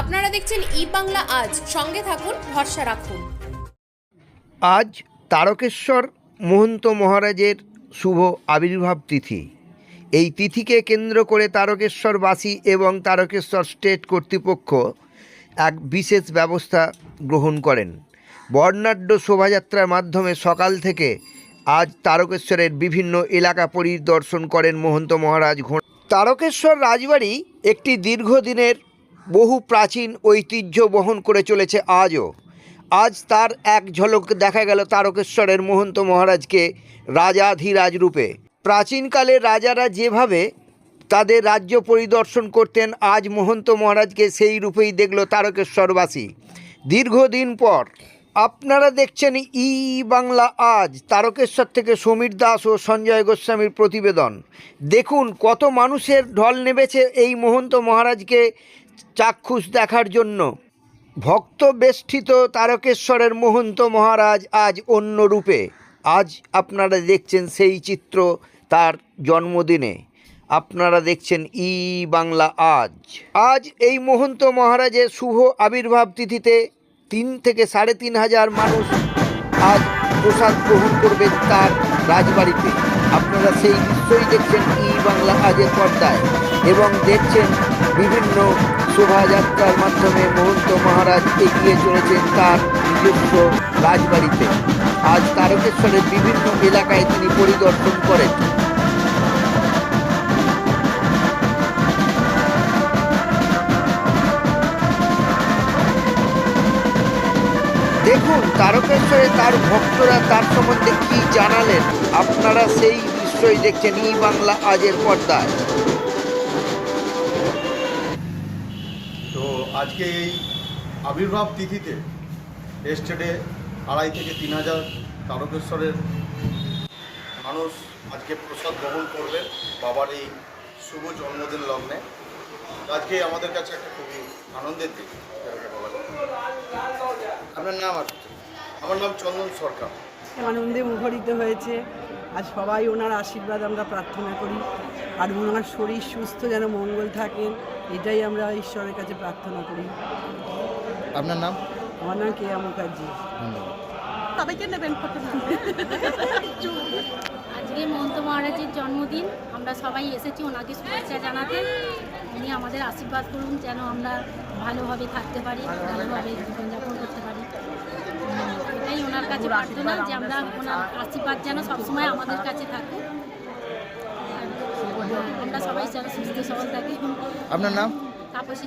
আপনারা দেখছেন ই বাংলা আজ। সঙ্গে থাকুন, ভরসা রাখুন। আজ তারকেশ্বর মহন্ত মহারাজের শুভ আবির্ভাব তিথি। এই তিথিকে কেন্দ্র করে তারকেশ্বরবাসী এবং তারকেশ্বর স্টেট কর্তৃপক্ষ এক বিশেষ ব্যবস্থা গ্রহণ করেন। বর্ণাঢ্য শোভাযাত্রার মাধ্যমে সকাল থেকে আজ তারকেশ্বরের বিভিন্ন এলাকা পরিদর্শন করেন মহন্ত মহারাজ ঘোষ। তারকেশ্বর রাজবাড়ি একটি দীর্ঘদিনের বহু প্রাচীন ঐতিহ্য বহন করে চলেছে আজও। আজ তার এক ঝলক দেখা গেল তারকেশ্বরের মহন্ত মহারাজকে রাজাধিরাজ রূপে। প্রাচীনকালে রাজারা যেভাবে তাদের রাজ্য পরিদর্শন করতেন, আজ মহন্ত মহারাজকে সেই রূপেই দেখল তারকেশ্বরবাসী। দীর্ঘদিন পর আপনারা দেখছেন ই বাংলা আজ, তারকেশ্বর থেকে সমীর দাস ও সঞ্জয় গোস্বামীর প্রতিবেদন। দেখুন, কত মানুষের ঢল নেমেছে এই মহন্ত মহারাজকে চাক্ষুষ দেখার জন্য। ভক্ত বেষ্টিত তারকেশ্বরের মহন্ত মহারাজ আজ অন্য রূপে। আজ আপনারা দেখছেন সেই চিত্র তার জন্মদিনে। আপনারা দেখছেন ই বাংলা আজ। আজ এই মহন্ত মহারাজের শুভ আবির্ভাব তিথিতে তিন থেকে সাড়ে তিন হাজার মানুষ আজ প্রসাদ গ্রহণ করবেন তার রাজবাড়িতে। আপনারা সেই দৃশ্যই দেখছেন ই বাংলা আজের পর্দায় এবং দেখছেন বিভিন্ন শোভাযাত্রার মাধ্যমে মহন্ত মহারাজ এগিয়ে চলেছেন তার নিজস্ব রাজবাড়িতে। আজ তারকেশ্বরের বিভিন্ন এলাকায় তিনি পরিদর্শন করেন। দেখুন, তারকেশ্বরে তার ভক্তরা তার সম্বন্ধে কি জানালেন? আপনারা সেই দৃশ্যই দেখছেন ই বাংলা আজের পর্দায়। তো আজকে এই আবির্ভাব তিথিতে এস্টেটে আড়াই থেকে তিন হাজার তারকেশ্বরের মানুষ আজকে প্রসাদ গ্রহণ করবে বাবার এই শুভ জন্মদিন লগ্নে। আজকে আমাদের কাছে একটা খুবই আনন্দের দিন। আপনার নাম আর আমার নাম চন্দন সরকার। আনন্দে মুখরিত হয়েছে। আর সবাই ওনার আশীর্বাদ আমরা প্রার্থনা করি। আর ওনার শরীর সুস্থ যেন মঙ্গল থাকেন এটাই আমরা ঈশ্বরের কাছে প্রার্থনা করি। আপনার নাম? আমার নাম কেয়া মুখার্জি। ধন্যবাদ। সবাইকে নেবেন? ফটো মহারাজের জন্মদিন। আমরা সবাই এসেছি ওনাকে শুভেচ্ছা জানাতে। উনি আমাদের আশীর্বাদ করুন যেন আমরা ভালোভাবে থাকতে পারি ভালোভাবে জীবনযাপন করতে পারি। এটাই ওনার কাছে প্রার্থনা যে আমরা ওনার আশীর্বাদ যেন সবসময় আমাদের কাছে থাকে। আমরা সবাই যেন সুস্থ সবল থাকি। আপনার নাম? তাপসী